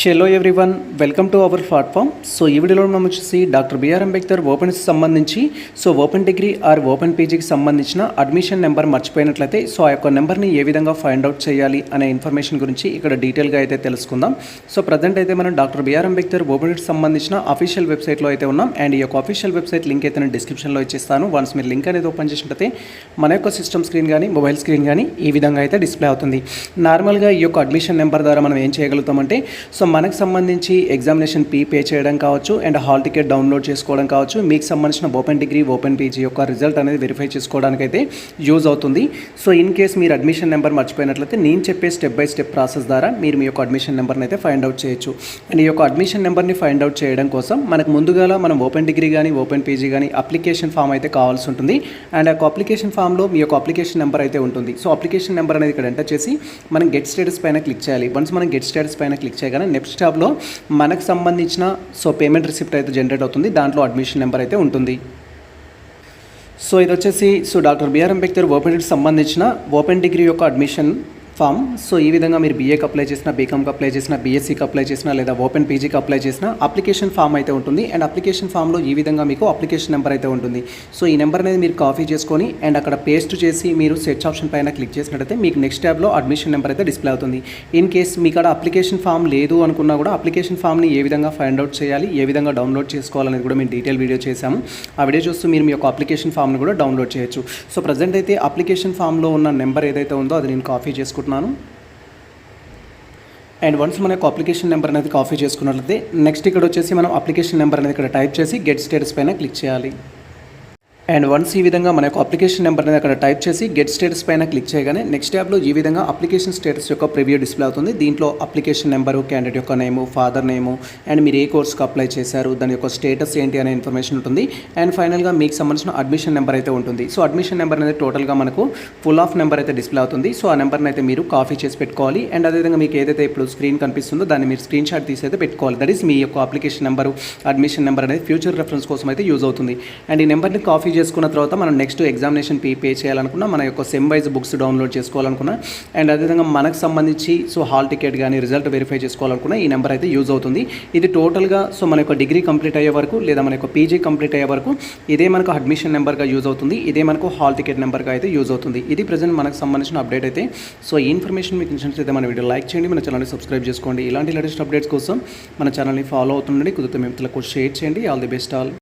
Hello everyone welcome to our platform so ఈ వీడియోలో మనం వచ్చేసి డాక్టర్ బిఆర్ అంబేద్కర్ ఓపెన్స్ సంబంధించి so open degree or open పీజీకి సంబంధించిన అడ్మిషన్ నెంబర్ మర్చిపోయినట్లయితే సో ఆ యొక్క నెంబర్ని ఏ విధంగా ఫైండ్ అవుట్ చేయాలి అనే ఇన్ఫర్మేషన్ గురించి ఇక్కడ డీటెయిల్గా అయితే తెలుసుకుందాం. సో ప్రజెంట్ అయితే మనం డాక్టర్ బిఆర్ అంబేద్కర్ ఓపెన్కి సంబంధించిన అఫీషియల్ వెబ్సైట్లో అయితే ఉన్నాం. అండ్ ఈ యొక్క అఫీషియల్ వెబ్సైట్ లింక్ అయితే నేను డిస్క్రిప్షన్లో ఇచ్చేస్తాను. వన్స్ మీరు లింక్ అనేది ఓపెన్ చేసినట్లయితే మన యొక్క సిస్టమ్ స్క్రీన్ కానీ మొబైల్ స్క్రీన్ కానీ ఈ విధంగా అయితే డిస్ప్లే అవుతుంది. నార్మల్గా ఈ యొక్క అడ్మిషన్ నెంబర్ ద్వారా మనం ఏం చేయగలుగుతామంటే సో మనకు సంబంధించి ఎగ్జామినేషన్ పీ పే చేయడం కావచ్చు అండ్ హాల్ టికెట్ డౌన్లోడ్ చేసుకోవడం కావచ్చు. మీకు సంబంధించిన ఓపెన్ డిగ్రీ ఓపెన్ పీజీ యొక్క రిజల్ట్ అనేది వెరిఫై చేసుకోవడానికి అయితే యూజ్ అవుతుంది. సో ఇన్ కేస్ మీరు అడ్మిషన్ నెంబర్ మర్చిపోయినట్లయితే నేను చెప్పే స్టెప్ బై స్టెప్ ప్రాసెస్ ద్వారా మీరు మీ యొక్క అడ్మిషన్ నెంబర్ని అయితే ఫైండ్ అవుట్ చేయొచ్చు. అండ్ ఈ యొక్క అడ్మిషన్ నెంబర్ని ఫైండ్ అవుట్ చేయడం కోసం మనకు ముందుగా మనం ఓపెన్ డిగ్రీ కానీ ఓపెన్ పీజీ కానీ అప్లికేషన్ ఫామ్ అయితే కావాల్సి ఉంటుంది. అండ్ ఆ అప్లికేషన్ ఫామ్లో మీ యొక్క అప్లికేషన్ నెంబర్ అయితే ఉంటుంది. సో అప్లికేషన్ నెంబర్ అనేది ఇక్కడ ఎంటర్ చేసి మనం గెట్ స్టేటస్ పైన క్లిక్ చేయాలి. వన్స్ మనం గెట్ స్టేటస్ పైన క్లిక్ చేయగానే నెక్స్ట్ ట్యాబ్లో మనకు సంబంధించిన సో పేమెంట్ రిసిప్ట్ అయితే జనరేట్ అవుతుంది. దాంట్లో అడ్మిషన్ నెంబర్ అయితే ఉంటుంది. సో ఇది వచ్చేసి so doctor BR Ambedkar open సంబంధించిన ఓపెన్ డిగ్రీ యొక్క అడ్మిషన్ ఫామ్. సో ఈ విధంగా మీరు బీఏకి అప్లై చేసిన బీకామ్కి అప్లై చేసిన బీఎస్సీకి అప్లై చేసిన లేదా ఓపెన్ పీజీకి అప్లై చేసిన అప్లికేషన్ ఫామ్ అయితే ఉంటుంది. అండ్ అప్లికేషన్ ఫామ్లో ఈ విధంగా మీకు అప్లికేషన్ నెంబర్ అయితే ఉంటుంది. సో ఈ నెంబర్ అనేది మీరు కాపీ చేసుకొని అండ్ అక్కడ పేస్ట్ చేసి మీరు సెర్చ్ ఆప్షన్ పైన క్లిక్ చేసినట్టయితే మీకు నెక్స్ట్ ట్యాబ్లో అడ్మిషన్ నెంబర్ అయితే డిస్ప్లే అవుతుంది. ఇన్ కేస్ మీకు అక్కడ అప్లికేషన్ ఫామ్ లేదు అనుకున్నా కూడా అప్లికేషన్ ఫామ్ని ఏ విధంగా ఫైండ్ అవుట్ చేయాలి ఏ విధంగా డౌన్లోడ్ చేసుకోవాలనేది కూడా మేము డీటెయిల్ వీడియో చేశాము. ఆ వీడియో చూస్తూ మీరు మీ యొక్క అప్లికేషన్ ఫామ్ని కూడా డౌన్లోడ్ చేయొచ్చు. సో ప్రజెంట్ అయితే అప్లికేషన్ ఫామ్లో ఉన్న నెంబర్ ఏదైతే ఉందో అది నేను కాపీ చేసుకుంటున్నాను అండ్ వన్స్ మన యొక్క అప్లికేషన్ నెంబర్ అనేది కాపీ చేసుకున్నట్లయితే నెక్స్ట్ ఇక్కడ వచ్చేసి మనం అప్లికేషన్ నెంబర్ అనేది ఇక్కడ టైప్ చేసి గెట్ స్టేటస్ పైన క్లిక్ చేయాలి. అండ్ వన్స్ ఈ విధంగా మన యొక్క అప్లికేషన్ నెంబర్ అనేది అక్కడ టైప్ చేసి గెట్ స్టేటస్ పైన క్లిక్ చేయగానే నెక్స్ట్ ట్యాబ్లో ఈ విధంగా అప్లికేషన్ స్టేటస్ యొక్క ప్రివ్యూ డిస్ప్లే అవుతుంది. దీంట్లో అప్లికేషన్ నెంబరు క్యాండిడేట్ యొక్క నేము ఫాదర్ నేము అండ్ మీరు ఏ కోర్స్కి అప్లై చేశారు దాని యొక్క స్టేటస్ ఏంటి అనే ఇన్ఫర్మేషన్ ఉంటుంది. అండ్ ఫైనల్గా మీకు సంబంధించిన అడ్మిషన్ నెంబర్ అయితే ఉంటుంది. సో అడ్మిషన్ నెంబర్ అనేది టోటల్గా మనకు ఫుల్ ఆఫ్ నెంబర్ అయితే డిస్ప్లే అవుతుంది. సో ఆ నెంబర్ని అయితే మీరు కాఫీ చేసి పెట్టుకోవాలి. అండ్ అదేవిధంగా మీకు ఏదైతే ఇప్పుడు స్క్రీన్ కనిపిస్తుందో దాన్ని మీరు స్క్రీన్ షాట్ తీసి అయితే పెట్టుకోవాలి. దట్ ఈస్ మీ యొక్క అప్లికేషన్ నెంబరు అడ్మిషన్ నెంబర్ అనేది ఫ్యూచర్ రెఫరెన్స్ కోసం అయితే యూజ్ అవుతుంది. అండ్ ఈ నెంబర్ని కాఫీ చేసుకున్న తర్వాత మనం నెక్స్ట్ ఎగ్జామినేషన్ ఫీ పే చేయాలనుకున్నా మన యొక్క సెమ్ వైజ్ బుక్స్ డౌన్లోడ్ చేసుకోవాలనుకున్నా. అండ్ అదేవిధంగా మనకు సంబంధించి సో హాల్ టికెట్ కానీ రిజల్ట్ వెరిఫై చేసుకోవాలనుకున్నా ఈ నెంబర్ అయితే యూజ్ అవుతుంది. ఇది టోటల్గా సో మన యొక్క డిగ్రీ కంప్లీట్ అయ్యే వరకు లేదా మన యొక్క పీజీ కంప్లీట్ అయ్యే వరకు ఇదే మనకు అడ్మిషన్ నెంబర్గా యూజ్ అవుతుంది. ఇదే మనకు హాల్ టికెట్ నెంబర్గా అయితే యూజ్ అవుతుంది. ఇది ప్రజెంట్ మనకు సంబంధించిన అప్డేట్ అయితే. సో ఈ ఇన్ఫర్మేషన్ మీకు నచ్చినట్లయితే మన వీడియో లైక్ చేయండి మన ఛానల్ని సబ్స్క్రైబ్ చేసుకోండి. ఇలాంటి లేటెస్ట్ అప్డేట్స్ కోసం మన ఛానల్ని ఫాలో అవుతుండండి. కుదిరితే మేము షేర్ చేయండి. All the best all